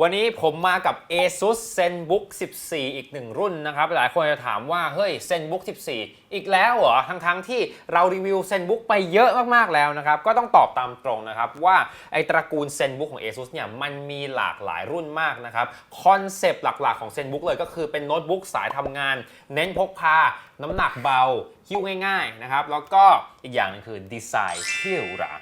วันนี้ผมมากับ ASUS ZenBook 14 อีกหนึ่งรุ่นนะครับ หลายคนจะถามว่า เฮ้ย ZenBook 14 อีกแล้วเหรอ ทั้งๆที่เรารีวิว ZenBook ไปเยอะมากๆแล้วนะครับ ก็ต้องตอบตามตรงนะครับ ว่าไอตระกูล ZenBook ของ ASUS เนี่ยมันมีหลากหลายรุ่นมากนะครับ คอนเซปต์หลักๆของ ZenBook เลยก็คือเป็นโน้ตบุ๊กสายทำงาน เน้นพกพา น้ำหนักเบาหิ้วง่ายๆนะครับแล้วก็อีกอย่างหนึงคือดีไซน์ที่หรูหรา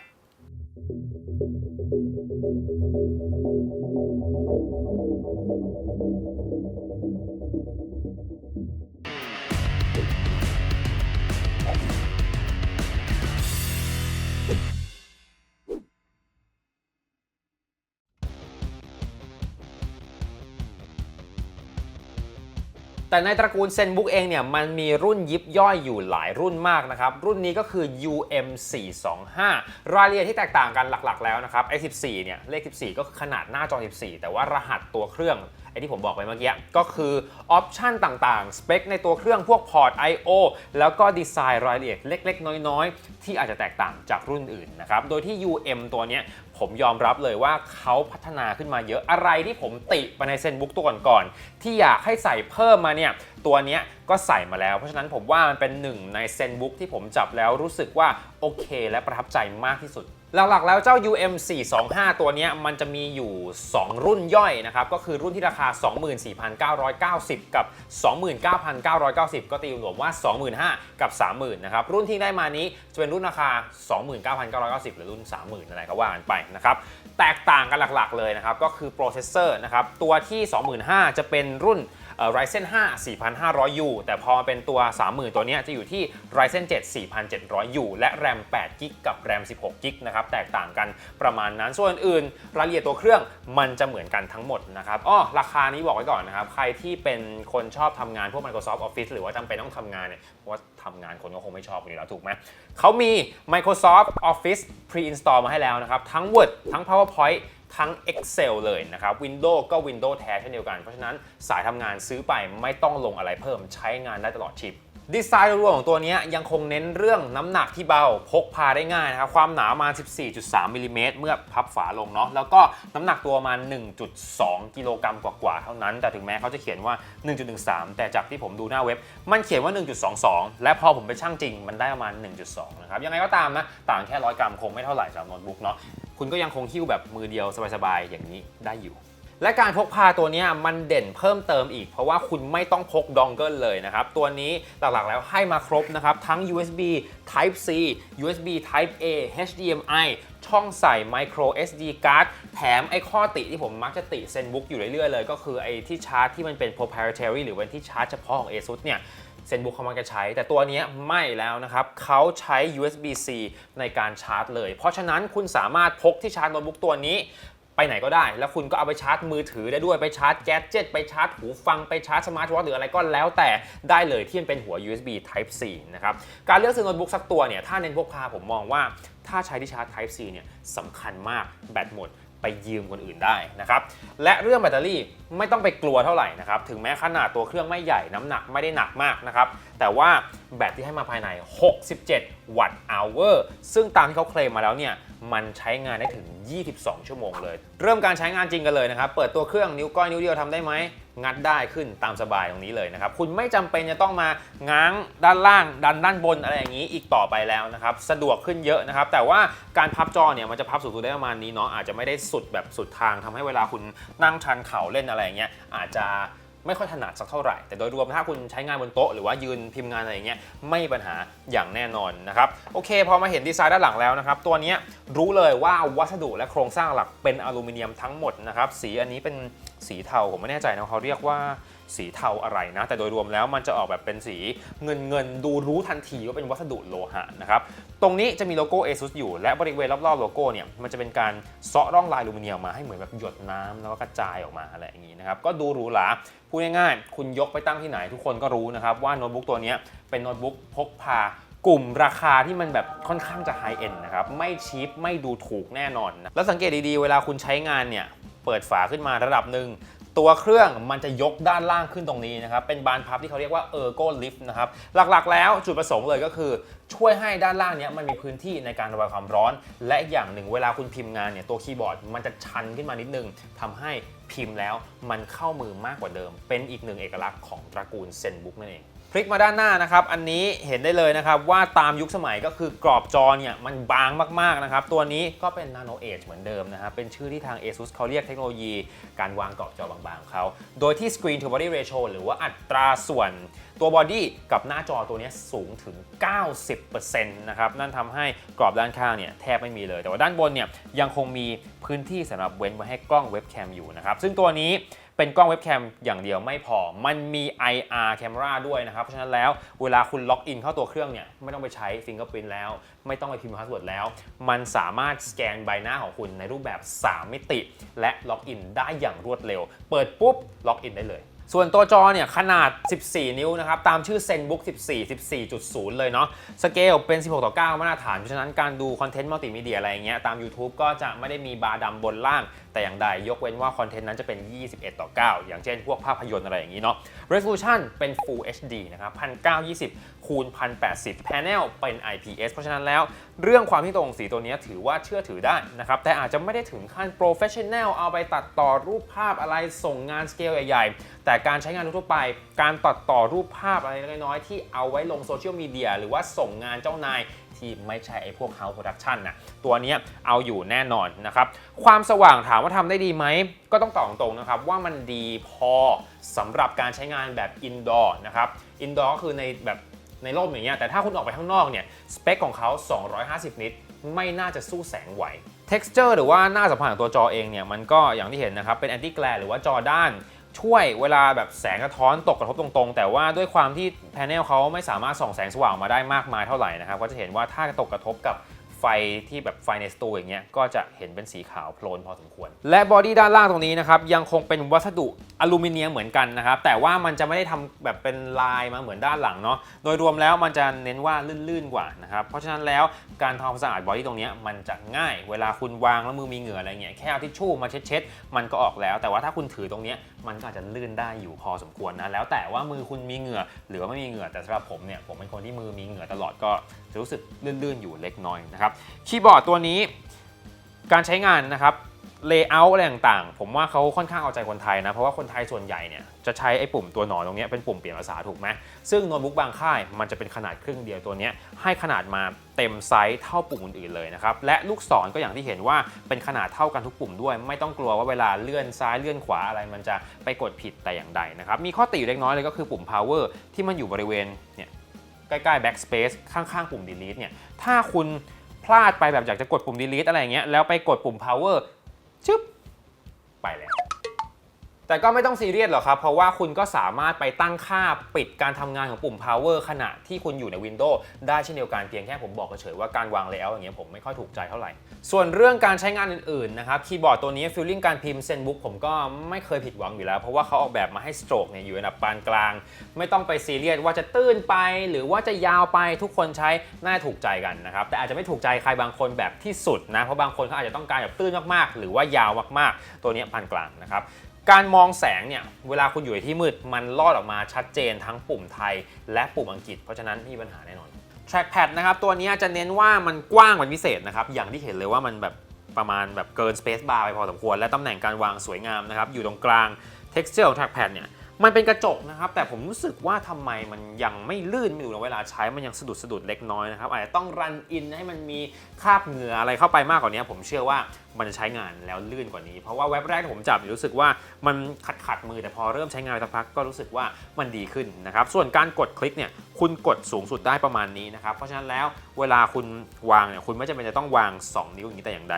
แต่ในตระกูล ZenBook เองเนี่ยมันมีรุ่นยิบย่อยอยู่หลายรุ่นมากนะครับ รุ่นนี้ก็คือ UM425 รายละเอียดที่แตกต่างกันหลักๆแล้วนะครับไอ้14 เนี่ยเลข 14 ก็ขนาดหน้าจอ 14 แต่ว่ารหัสตัวเครื่องไอ้ที่ผมบอกไปเมื่อกี้ก็คือออปชันต่างๆ สเปคในตัวเครื่องพวกพอร์ต I/O แล้วก็ดีไซน์รายละเอียดเล็ก ๆ น้อย ๆ ที่อาจจะแตกต่างจากรุ่นอื่นนะครับ โดยที่ UM ตัวเนี้ย ผมยอมรับเลยว่าเขาพัฒนาขึ้นมาเยอะอะไรที่ผมติไปในเซนบุ๊กตัวก่อนๆที่อยากให้ใส่เพิ่มมาเนี่ยตัวนี้ก็ใส่มาแล้ว เพราะฉะนั้นผมว่ามันเป็นหนึ่งในเซนบุ๊กที่ผมจับแล้วรู้สึกว่าโอเค และประทับใจมากที่สุด หลักๆ แล้วเจ้า UM 425ตัวนี้มันจะมีอยู่ 2 รุ่นย่อยนะครับ ก็คือรุ่นที่ราคา 24,990 กับ 29,990 ก็ตีรวมว่า 25,000 กับ 30,000นะครับ รุ่นที่ได้มานี้จะเป็นรุ่นราคา 29,990 หรือรุ่น 30,000 อะไรก็ว่ากันไปนะครับ แตกต่างกันหลักๆ เลยนะครับ ก็คือโปรเซสเซอร์นะครับ ตัวที่ 25,000 จะเป็นรุ่น Ryzen 5 4500U แต่พอเป็นตัว 30,000 ตัวนี้จะอยู่ที่ Ryzen 7 4700U และ RAM 8 g b กับ RAM 16 g b นะครับแตกต่างกันประมาณนั้น ส่วนอื่นๆรายละเอียดตัวเครื่องมันจะเหมือนกันทั้งหมดนะครับอ้อราคานี้บอกไว้ก่อนนะครับ ใครที่เป็นคนชอบทำงานพวก Microsoft Office หรือว่าจำเป็นต้องทำงานเนี่ยเพราะว่าทำงานคนก็คงไม่ชอบอยู่แล้วถูกไหมเขามี Microsoft Office Pre-install มาให้แล้วนะครับ ทั้ง Word ทั้ง PowerPoint ทั้ง Excel เลยนะครับ Windows ก็ Windows แท้เช่นเดียวกัน เพราะฉะนั้นสายทำงานซื้อไปไม่ต้องลงอะไรเพิ่มใช้งานได้ตลอดชีพ ดีไซน์รวมของตัวนี้ยังคงเน้นเรื่องน้ำหนักที่เบาพกพาได้ง่ายนะครับ ความหนาประมาณ14.3มิลลิเมตรเมื่อพับฝาลงเนาะแล้วก็น้ำหนักตัวมา 1.2 กิโลกรัมกว่าๆเท่านั้น แต่ถึงแม้เขาจะเขียนว่า 1.13 แต่จากที่ผมดูหน้าเว็บ มันเขียนว่า 1.22 และพอผมไปชั่งจริง มันได้ประมาณ 1.2 นะครับ ยังไงก็ตามนะ ต่างแค่100กรัมคงไม่เท่าไหร่สำหรับโน้ตบุ๊กเนาะคุณก็ยังคงหิ้วแบบมือเดียวสบายๆอย่างนี้ได้อยู่ และการพกพาตัวนี้มันเด่นเพิ่มเติมอีก เพราะว่าคุณไม่ต้องพกดองเกิลเลยนะครับ ตัวนี้หลักๆแล้วให้มาครบนะครับ ทั้ง USB Type C USB Type A HDMI ช่องใส่ Micro SD card แถมไอ้ข้อติที่ผมมักจะติ ZenBook อยู่เรื่อยๆเลย ก็คือไอ้ที่ชาร์จที่มันเป็น proprietary หรือเป็นที่ชาร์จเฉพาะของ ASUS เนี่ยเซนบุ๊กเขามักจะใช้ แต่ตัวนี้ไม่แล้วนะครับเขาใช้ USB-C ในการชาร์จเลย เพราะฉะนั้นคุณสามารถพกที่ชาร์จโน้ตบุ๊กตัวนี้ ไปไหนก็ได้ แล้วคุณก็เอาไปชาร์จมือถือได้ด้วยไปชาร์จแก๊สเจ็ตไปชาร์จหูฟังไปชาร์จสมาร์ทวอทหรืออะไรก็แล้วแต่ได้เลยที่มันเป็นหัว USB Type C นะครับการเลือกซื้อโน้ตบุ๊กสักตัวเนี่ยถ้าเน้นพกพาผมมองว่าถ้าใช้ที่ชาร์จ Type C เนี่ยสำคัญมากแบตหมดไปยืมคนอื่นได้นะครับ และเรื่องแบตเตอรี่ไม่ต้องไปกลัวเท่าไหร่นะครับ ถึงแม้ขนาดตัวเครื่องไม่ใหญ่น้ำหนักไม่ได้หนักมากนะครับ แต่ว่าแบตที่ให้มาภายใน 67 วัตต์อเวอร์ซึ่งตามที่เขาเคลมมาแล้วเนี่ย มันใช้งานได้ถึง 22 ชั่วโมงเลย เริ่มการใช้งานจริงกันเลยนะครับ เปิดตัวเครื่องนิ้วก้อยนิ้วเดียวทำได้ไหม งัดได้ขึ้นตามสบายตรงนี้เลยนะครับ คุณไม่จำเป็นจะต้องมาง้างด้านล่าง ดันด้านบนอะไรอย่างนี้อีกต่อไปแล้วนะครับ สะดวกขึ้นเยอะนะครับ แต่ว่าการพับจอเนี่ยมันจะพับสูงสุดได้ประมาณนี้เนาะ อาจจะไม่ได้สุดแบบสุดทางทำให้เวลาคุณนั่งชันเข่าเล่นอะไรอย่างเงี้ยอาจจะ ไม่ค่อยถนัดสักเท่าไหร่ แต่โดยรวมถ้าคุณใช้งานบนโต๊ะหรือว่ายืนพิมพ์งานอะไรอย่างเงี้ยไม่มีปัญหาอย่างแน่นอนนะครับโอเค พอมาเห็นดีไซน์ด้านหลังแล้วนะครับ ตัวนี้รู้เลยว่าวัสดุและโครงสร้างหลักเป็นอลูมิเนียมทั้งหมดนะครับสีอันนี้เป็นสีเทาผมไม่แน่ใจนะเขาเรียกว่า สีเทาอะไรนะ แต่โดยรวมแล้วมันจะออกแบบเป็นสีเงินเงินดูรู้ทันทีว่าเป็นวัสดุโลหะนะครับตรงนี้จะมีโลโก้ ASUS อยู่ และบริเวณรอบๆโลโก้เนี่ยมันจะเป็นการเซาะร่องลายลูมิเนียมมาให้เหมือนแบบหยดน้ำแล้วก็กระจายออกมาอะไรอย่างนี้นะครับก็ดูหรูหราพูดง่ายๆ คุณยกไปตั้งที่ไหนทุกคนก็รู้นะครับว่าโน้ตบุ๊กตัวนี้เป็นโน้ตบุ๊กพกพากลุ่มราคาที่มันแบบค่อนข้างจะไฮเอ็นนะครับ ไม่ชีพไม่ดูถูกแน่นอนนะแล้วสังเกตดีๆ เวลาคุณใช้งานเนี่ย เปิดฝาขึ้นมาระดับหนึ่ง ตัวเครื่องมันจะยกด้านล่างขึ้นตรงนี้นะครับ เป็นบานพับที่เขาเรียกว่า Ergo Lift นะครับ หลักๆ แล้วจุดประสงค์เลยก็คือ ช่วยให้ด้านล่างเนี้ยมันมีพื้นที่ในการระบายความร้อน และอีกอย่างหนึ่งเวลาคุณพิมพ์งานเนี่ยตัวคีย์บอร์ดมันจะชันขึ้นมานิดนึงทำให้พิมพ์แล้วมันเข้ามือมากกว่าเดิม เป็นอีกหนึ่งเอกลักษณ์ของตระกูลเซนบุ๊กนั่นเอง พลิกมาด้านหน้านะครับ อันนี้เห็นได้เลยนะครับ ว่าตามยุคสมัยก็คือกรอบจอเนี่ยมันบางมากๆนะครับ ตัวนี้ก็เป็น Nano Edge เหมือนเดิมนะครับเป็นชื่อที่ทาง ASUS เขาเรียกเทคโนโลยี การวางกรอบจอบางๆของเขา โดยที่ Screen to Body Ratio หรือว่าอัตราส่วน ตัวบอดี้กับหน้าจอตัวนี้สูงถึง 90%นะครับนั่นทำให้กรอบด้านข้างเนี่ยแทบไม่มีเลย แต่ว่าด้านบนเนี่ยยังคงมีพื้นที่สำหรับเว้นไว้ให้กล้องเว็บแคมอยู่นะครับซึ่งตัวนี้เป็นกล้องเว็บแคมอย่างเดียวไม่พอ มันมี IR camera ด้วยนะครับ เพราะฉะนั้นแล้วเวลาคุณล็อกอินเข้าตัวเครื่องเนี่ยไม่ต้องไปใช้ fingerprint แล้ว ไม่ต้องไปพิมพ์พาสเวิร์ดแล้ว มันสามารถสแกนใบหน้าของคุณในรูปแบบ 3 มิติ และล็อกอินได้อย่างรวดเร็ว เปิดปุ๊บล็อกอินได้เลย ส่วนตัวจอเนี่ยขนาด 14 นิ้วนะครับ ตามชื่อ ZenBook 14 14.0 เลยเนาะ สเกลเป็น 16 ต่อ 9 มาตรฐาน เพราะฉะนั้นการดูคอนเทนต์มัลติมีเดียอะไรอย่างเงี้ย ตาม YouTube ก็จะไม่ได้มีบาร์ดำบนล่าง แต่อย่างใดยกเว้นว่าคอนเทนต์นั้นจะเป็น 21 ต่อ 9 อย่างเช่นพวกภาพยนตร์อะไรอย่างงี้เนาะ Resolution เป็น Full HD นะครับ 1920 คูณ 1080 Panel เป็น IPS เพราะฉะนั้นแล้ว เรื่องความที่ตรงสีตัวนี้ถือว่าเชื่อถือได้นะครับ แต่อาจจะไม่ได้ถึงขั้น Professional เอาไปตัดต่อรูปภาพอะไรส่งงานสเกลใหญ่ๆ แต่การใช้งานทั่วไป การตัดต่อรูปภาพอะไรน้อยๆ ที่เอาไว้ลงโซเชียลมีเดียหรือว่าส่งงานเจ้านายที่ไม่ใช่ไอ้พวก House Production นะตัวนี้เอาอยู่แน่นอนนะครับ ความสว่างถามว่าทำได้ดีไหม ก็ต้องตอบตรงๆนะครับว่ามันดีพอสำหรับการใช้งานแบบ indoor นะครับ indoor ก็คือในแบบ ในร่มอย่างเงี้ยแต่ถ้าคุณออกไปข้างนอกเนี่ยสเปคของเขา 250 นิตไม่น่าจะสู้แสงไหว texture หรือว่าหน้าสัมผัสของตัวจอเองเนี่ยมันก็อย่างที่เห็นนะครับ เป็น anti glare หรือว่าจอด้านช่วยเวลาแบบแสงกระท้อนตกกระทบตรงๆ แต่ว่าด้วยความที่แผงเขาไม่สามารถส่องแสงสว่างมาได้มากมายเท่าไหร่นะครับ ก็จะเห็นว่าถ้าตกกระทบกับ ไฟที่แบบไฟในสตูอย่างเงี้ยก็จะเห็นเป็นสีขาวโพลนพอสมควร และบอดี้ด้านล่างตรงนี้นะครับยังคงเป็นวัสดุอลูมิเนียมเหมือนกันนะครับแต่ว่ามันจะไม่ได้ทำแบบเป็นลายมาเหมือนด้านหลังเนาะโดยรวมแล้วมันจะเน้นว่าลื่นๆกว่านะครับเพราะฉะนั้นแล้วการทำความสะอาดบอดี้ตรงนี้มันจะง่ายเวลาคุณวางแล้วมือมีเหงื่ออะไรเงี้ยแค่เอาทิชชู่มาเช็ดๆมันก็ออกแล้ว แต่ว่าถ้าคุณถือตรงนี้มันก็อาจจะลื่นได้อยู่พอสมควรนะแล้วแต่ว่ามือคุณมีเหงื่อหรือว่าไม่มีเหงื่อแต่สำหรับผมเนี่ยผมเป็นคนที่มือมีเหงื่อตลอดก็จะรู้สึกลื่นๆอยู่เล็กน้อยนะครับคีย์บอร์ดตัวนี้การใช้งานนะครับเลเยอร์อะไรต่างๆ ผมว่าเขาค่อนข้างเอาใจคนไทยนะ เพราะว่าคนไทยส่วนใหญ่เนี่ยจะใช้ไอ้ปุ่มตัวหนอนตรงนี้เป็นปุ่มเปลี่ยนภาษาถูกไหมซึ่งโน้ตบุ๊กบางค่ายมันจะเป็นขนาดครึ่งเดียวตัวนี้ให้ขนาดมาเต็มไซส์เท่าปุ่มอื่นๆเลยนะครับ และลูกศรก็อย่างที่เห็นว่าเป็นขนาดเท่ากันทุกปุ่มด้วย ไม่ต้องกลัวว่าเวลาเลื่อนซ้ายเลื่อนขวาอะไรมันจะไปกดผิดแต่อย่างใดนะครับมีข้อติอยู่เล็กน้อยเลยก็คือปุ่ม power ที่มันอยู่บริเวณเนี่ย ใกล้ๆ backspace ข้างๆ ปุ่ม delete เนี่ย ถ้าคุณพลาดไปแบบอยากจะกดปุ่ม delete อะไรอย่างเงี้ย แล้วไปกดปุ่ม power ชึบ ไปแล้ว แต่ก็ไม่ต้องซีเรียสหรอกครับ เพราะว่าคุณก็สามารถไปตั้งค่าปิดการทำงานของปุ่ม power ขณะที่คุณอยู่ใน Windows ได้เช่นเดียวกันเพียงแค่ผมบอกเฉยว่าการวาง layout อย่างเงี้ยผมไม่ค่อยถูกใจเท่าไหร่ ส่วนเรื่องการใช้งานอื่นๆนะครับคีย์บอร์ดตัวนี้ฟีลลิ่งการพิมพ์ ZenBook ผมก็ไม่เคยผิดหวังอยู่แล้ว เพราะว่าเขาออกแบบมาให้สโตรกเนี่ยอยู่ในระดับปานกลาง ไม่ต้องไปซีเรียสว่าจะตื้นไป หรือว่าจะยาวไปทุกคนใช้น่าถูกใจกันนะครับแต่อาจจะไม่ถูกใจใครบางคนแบบที่สุดนะเพราะบางคนเขาอาจจะต้องการแบบตื้นมากๆ หรือว่ายาวมากๆ ตัวนี้ปานกลางนะครับ การมองแสงเนี่ย เวลาคุณอยู่ในที่มืด มันลอดออกมาชัดเจนทั้งปุ่มไทย และปุ่มอังกฤษ เพราะฉะนั้นม่มีปัญหาแน่นอน trackpad นะครับ ตัวนี้จะเน้นว่ามันกว้างเป็นพิเศษนะครับ อย่างที่เห็นเลยว่ามันแบบประมาณแบบเกิน space bar ไปพอสมควร และตำแหน่งการวางสวยงามนะครับ อยู่ตรงกลาง texture ของ trackpad เนี่ย มันเป็นกระจกนะครับ แต่ผมรู้สึกว่าทำไมมันยังไม่ลื่นอยู่ในเวลาใช้มันยังสะดุดสะดุดเล็กน้อยนะครับอาจจะต้องรันอินให้มันมีคราบเหงื่ออะไรเข้าไปมากกว่านี้ ผมเชื่อว่ามันจะใช้งานแล้วลื่นกว่านี้ เพราะว่าเว็บแรกที่ผมจับรู้สึกว่ามันขัดขัดมือแต่พอเริ่มใช้งานสักพักก็รู้สึกว่ามันดีขึ้นนะครับส่วนการกดคลิกเนี่ยคุณกดสูงสุดได้ประมาณนี้นะครับเพราะฉะนั้นแล้วเวลาคุณวางเนี่ยคุณไม่จำเป็นจะต้องวาง 2 นิ้วอย่างนี้แต่อย่างใด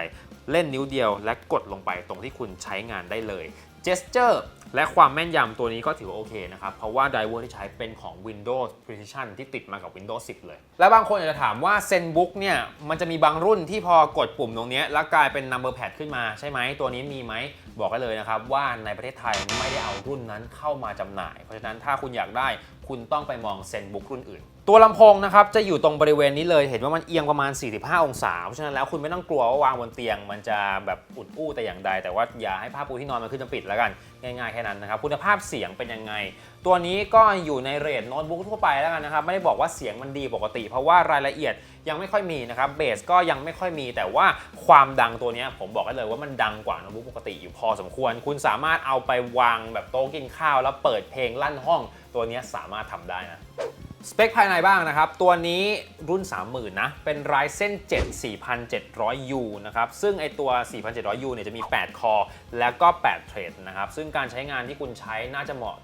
เล่นนิ้วเดียวและกดลงไปตรงที่คุณใช้งานได้เลย gesture และความแม่นยำตัวนี้ก็ถือว่าโอเคนะครับ เพราะว่าไดเวอร์ที่ใช้เป็นของ Windows Precision ที่ติดมากับ Windows 10 เลย และบางคนอาจจะถามว่า ZenBook เนี่ย มันจะมีบางรุ่นที่พอกดปุ่มตรงนี้แล้วกลายเป็น number pad ขึ้นมาใช่ไหม ตัวนี้มีไหม บอกได้เลยนะครับ ว่าในประเทศไทยไม่ได้เอารุ่นนั้นเข้ามาจำหน่าย เพราะฉะนั้นถ้าคุณอยากได้คุณต้องไปมอง ZenBook รุ่นอื่น ตัวลำโพงนะครับจะอยู่ตรงบริเวณนี้เลย เห็นว่ามันเอียงประมาณ 45 องศา เพราะฉะนั้นแล้วคุณไม่ต้องกลัวว่าวางบนเตียง มันจะแบบอุดอู้แต่อย่างใด แต่ว่าอย่าให้ผ้าปูที่นอนมันขึ้นจะปิดแล้วกัน ง่ายๆแค่นั้นนะครับ คุณภาพเสียงเป็นยังไง ตัวนี้ก็อยู่ในเรทโน้ตบุ๊กทั่วไปแล้วกันนะครับ ไม่ได้บอกว่าเสียงมันดีปกติ เพราะว่ารายละเอียดยังไม่ค่อยมีนะครับ เบสก็ยังไม่ค่อยมี แต่ว่าความดังตัวนี้ผมบอกได้เลยว่ามันดังกว่าโน้ตบุ๊กปกติอยู่พอสมควร คุณสามารถเอาไปวางแบบโต๊ะกินข้าว แล้วเปิดเพลงลั่นห้อง ตัวนี้สามารถทำได้นะ สเปคภายในบ้างนะครับ ตัวนี้รุ่น 30,000 นะ เป็น Ryzen 7 4700U นะครับ ซึ่งไอตัว 4700U เนี่ยจะมี 8 คอ แล้วก็ 8 เทรดนะครับ ซึ่งการใช้งานที่คุณใช้น่าจะเหมาะ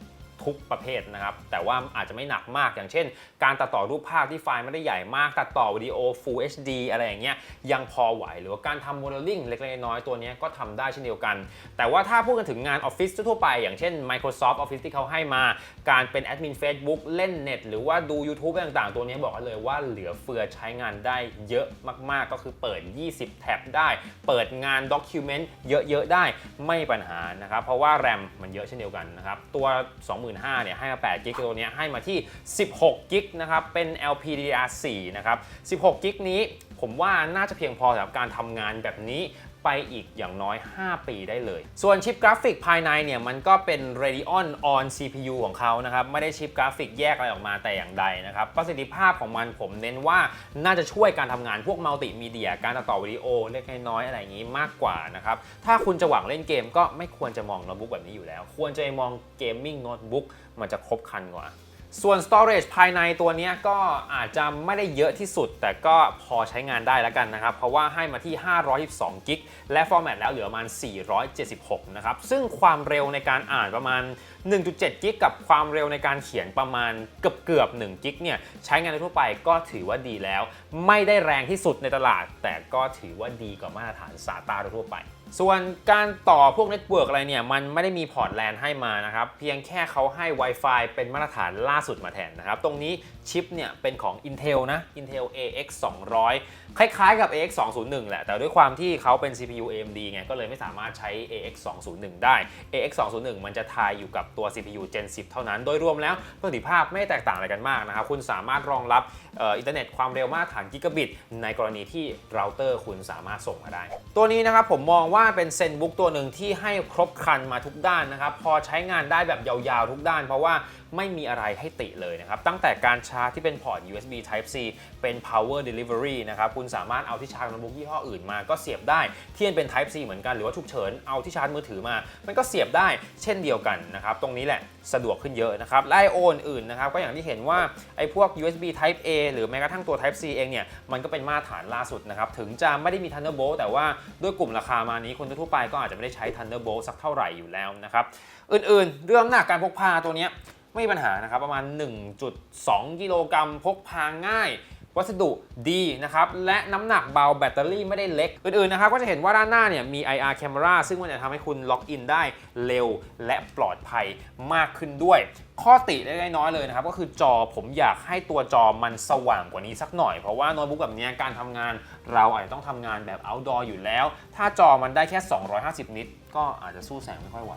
ทุกประเภทนะครับ แต่ว่าอาจจะไม่หนักมากอย่างเช่น การตัดต่อรูปภาพที่ไฟล์ไม่ได้ใหญ่มาก ตัดต่อวิดีโอ Full HD อะไรอย่างเงี้ยยังพอไหว หรือว่าการทำโมเดลลิ่งเล็กๆน้อยๆตัวนี้ก็ทำได้เช่นเดียวกัน แต่ว่าถ้าพูดกันถึงงานออฟฟิศทั่วไป อย่างเช่น Microsoft Office ที่เขาให้มา การเป็นแอดมิน Facebook เล่นเน็ตหรือว่าดู YouTube อะไรต่างๆ ตัวนี้บอกกันเลยว่าเหลือเฟือใช้งานได้เยอะมากๆ ก็คือเปิด 20 แท็บได้ เปิดงานด็อกิวเมนต์เยอะๆได้ไม่ปัญหานะครับ เพราะว่าแรมมันเยอะเช่นเดียวกันนะครับ ตัว 20, 25,000เนี่ยให้มา8กิกตัวนี้ให้มาที่ 16กิกนะครับเป็น LPDDR4 นะครับ 16กิกนี้ผมว่าน่าจะเพียงพอสำหรับการทำงานแบบนี้ ไปอีกอย่างน้อย 5 ปีได้เลย ส่วนชิปกราฟิกภายในเนี่ยมันก็เป็น Radeon On CPU ของเขานะครับ ไม่ได้ชิปกราฟิกแยกอะไรออกมาแต่อย่างใดนะครับ ประสิทธิภาพของมันผมเน้นว่าน่าจะช่วยการทำงานพวกมัลติมีเดีย การตัดต่อวิดีโอเล็กน้อยอะไรอย่างนี้มากกว่านะครับ ถ้าคุณจะหวังเล่นเกมก็ไม่ควรจะมองโน้ตบุ๊กแบบนี้อยู่แล้ว ควรจะมองเกมมิ่งโน้ตบุ๊กมันจะครบครันกว่า ส่วน storage ภายในตัวนี้ก็อาจจะไม่ได้เยอะที่สุด แต่ก็พอใช้งานได้แล้วกันนะครับ เพราะว่าให้มาที่ 512 กิกและฟอร์แมตแล้วเหลือประมาณ 476 นะครับ ซึ่งความเร็วในการอ่านประมาณ1.7 กิกกับความเร็วในการเขียนประมาณเกือบเกือบ1กิกเนี่ยใช้งานทั่วไปก็ถือว่าดีแล้ว ไม่ได้แรงที่สุดในตลาด แต่ก็ถือว่าดีกว่ามาตรฐาน SATA ทั่วไป ส่วนการต่อพวกเน็ตเวิร์กอะไรเนี่ย มันไม่ได้มีพอร์ตแลนให้มานะครับ เพียงแค่เขาให้ Wi-Fi เป็นมาตรฐานล่าสุดมาแทนนะครับ ตรงนี้ชิปเนี่ยเป็นของ Intel นะ Intel AX 200 คล้ายๆกับ AX 201แหละ แต่ด้วยความที่เขาเป็น CPU AMD ไง ก็เลยไม่สามารถใช้ AX 201ได้ AX 201มันจะทายอยู่กับตัว CPU Gen 10 เท่านั้น โดยรวมแล้วประสิทธิภาพไม่แตกต่างอะไรกันมากนะครับ คุณสามารถรองรับอ่ออินเทอร์เน็ตความเร็วมาตรฐานกิกะบิต ในกรณีที่เราเตอร์คุณสามารถส่งมาได้ ตัวนี้นะครับผมมองว่าเป็นเซนบุ๊กตัวหนึ่งที่ให้ครบครันมาทุกด้านนะครับ พอใช้งานได้แบบยาวๆทุกด้าน เพราะว่าไม่มีอะไรให้ติเลยนะครับตั้งแต่การชาร์จที่เป็นพอร์ต USB Type C เป็น power delivery นะครับคุณสามารถเอาที่ชาร์จโน้ตบุ๊กยี่ห้ออื่นมาก็เสียบได้ที่เป็น Type C เหมือนกันหรือว่าฉุกเฉินเอาที่ชาร์จมือถือมา มันก็เสียบได้เช่นเดียวกันนะครับตรงนี้แหละสะดวกขึ้นเยอะนะครับและไอโออื่นนะครับก็อย่างที่เห็นว่าไอ้พวก USB Type A หรือแม้กระทั่งตัว Type C เองเนี่ยมันก็เป็นมาตรฐานล่าสุดนะครับถึงจะไม่ได้มี Thunderbolt แต่ว่าด้วยกลุ่มราคามานี้คนทั่วไปก็อาจจะไม่ได้ใช้ Thunderbolt สักเท่าไหร่อยู่แล้วนะครับอื่นๆ เรื่องหนักการพกพาตัวนี้ ไม่มีปัญหานะครับประมาณ 1.2 กิโลกรัมพกพาง่าย วัสดุดีนะครับ และน้ำหนักเบาแบตเตอรี่ไม่ได้เล็ก อื่นๆนะครับก็จะเห็นว่าด้านหน้าเนี่ยมี IR camera ซึ่งมันจะทำให้คุณล็อกอินได้เร็วและปลอดภัยมากขึ้นด้วย ข้อติเล็กน้อยเลยนะครับ ก็คือจอผมอยากให้ตัวจอมันสว่างกว่านี้สักหน่อย เพราะว่าโน้ตบุ๊กแบบนี้การทำงาน เราอาจจะต้องทำงานแบบ outdoor อยู่แล้ว ถ้าจอมันได้แค่ 250 นิตก็อาจจะสู้แสงไม่ค่อยไหว